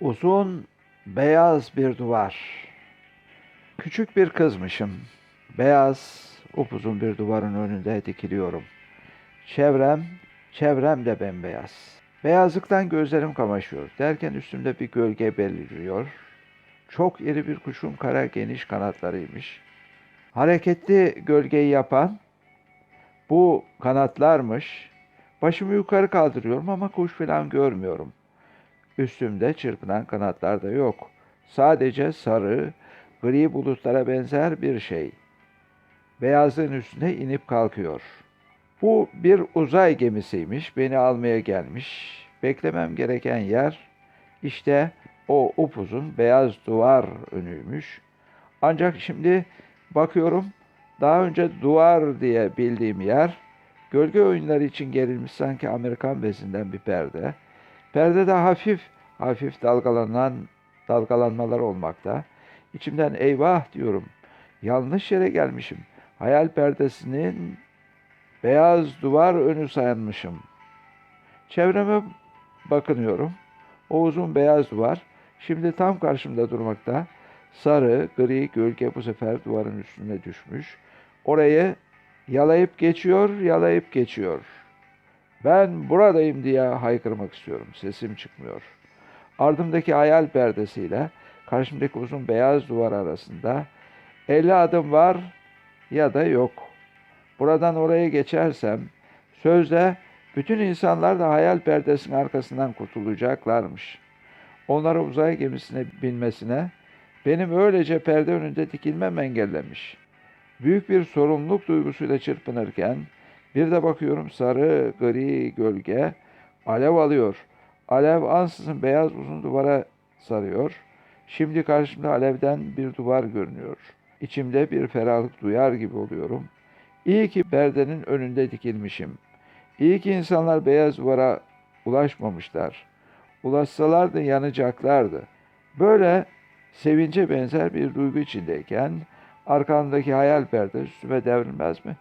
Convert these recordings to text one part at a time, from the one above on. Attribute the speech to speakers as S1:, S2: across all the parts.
S1: Uzun beyaz bir duvar. Küçük bir kızmışım. Beyaz, upuzun bir duvarın önünde dikiliyorum. Çevrem, çevrem de bembeyaz. Beyazlıktan gözlerim kamaşıyor. Derken üstümde bir gölge beliriyor. Çok iri bir kuşun kara geniş kanatlarıymış. Hareketli gölgeyi yapan bu kanatlarmış. Başımı yukarı kaldırıyorum ama kuş falan görmüyorum. Üstümde çırpınan kanatlar da yok. Sadece sarı, gri bulutlara benzer bir şey. Beyazın üstüne inip kalkıyor. Bu bir uzay gemisiymiş, beni almaya gelmiş. Beklemem gereken yer işte o upuzun beyaz duvar önüymüş. Ancak şimdi bakıyorum daha önce duvar diye bildiğim yer gölge oyunları için gerilmiş sanki Amerikan bezinden bir perde. Perdede hafif hafif dalgalanan dalgalanmalar olmakta. İçimden eyvah diyorum. Yanlış yere gelmişim. Hayal perdesinin beyaz duvar önü sayanmışım. Çevreme bakınıyorum. O uzun beyaz duvar şimdi tam karşımda durmakta. Sarı, gri gölge bu sefer duvarın üstüne düşmüş. Orayı yalayıp geçiyor, yalayıp geçiyor. Ben buradayım diye haykırmak istiyorum. Sesim çıkmıyor. Ardımdaki hayal perdesiyle karşımdaki uzun beyaz duvar arasında 50 adım var ya da yok. Buradan oraya geçersem sözde bütün insanlar da hayal perdesinin arkasından kurtulacaklarmış. Onlara uzay gemisine binmesine benim öylece perde önünde dikilmem engellemiş. Büyük bir sorumluluk duygusuyla çırpınırken bir de bakıyorum sarı gri gölge alev alıyor. Alev ansızın beyaz uzun duvara sarıyor. Şimdi karşımda alevden bir duvar görünüyor. İçimde bir ferahlık duyar gibi oluyorum. İyi ki perdenin önünde dikilmişim. İyi ki insanlar beyaz duvara ulaşmamışlar. Ulaşsalardı yanacaklardı. Böyle sevince benzer bir duygu içindeyken arkamdaki hayal perde üstüme devrilmez mi?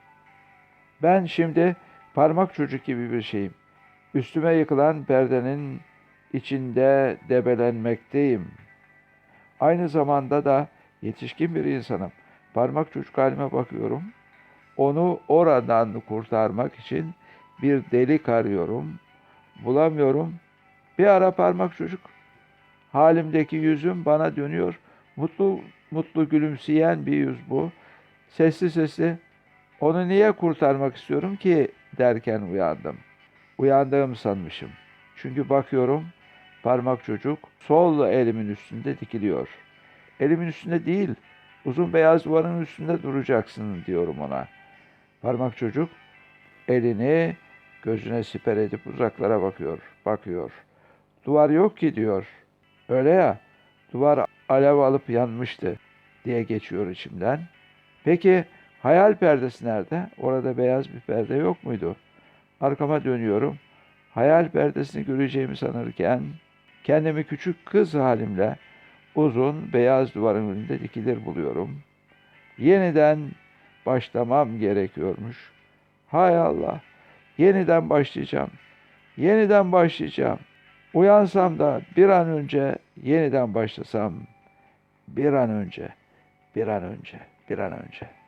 S1: Ben şimdi parmak çocuk gibi bir şeyim. Üstüme yıkılan perdenin içinde debelenmekteyim. Aynı zamanda da yetişkin bir insanım. Parmak çocuk halime bakıyorum. Onu oradan kurtarmak için bir delik arıyorum. Bulamıyorum. Bir ara parmak çocuk. Halimdeki yüzüm bana dönüyor. Mutlu mutlu gülümseyen bir yüz bu. Sesli sesli onu niye kurtarmak istiyorum ki derken uyandım. Uyandığımı sanmışım. Çünkü bakıyorum parmak çocuk sol elimin üstünde dikiliyor. Elimin üstünde değil, uzun beyaz duvarın üstünde duracaksın diyorum ona. Parmak çocuk elini gözüne siper edip uzaklara bakıyor, bakıyor. Duvar yok ki diyor. Öyle ya, duvar alev alıp yanmıştı diye geçiyor içimden. Peki hayal perdesi nerede? Orada beyaz bir perde yok muydu? Arkama dönüyorum. Hayal perdesini göreceğimi sanırken kendimi küçük kız halimle uzun beyaz duvarın önünde dikilir buluyorum. Yeniden başlamam gerekiyormuş. Hay Allah, yeniden başlayacağım. Yeniden başlayacağım. Uyansam da bir an önce yeniden başlasam. Bir an önce, bir an önce, bir an önce.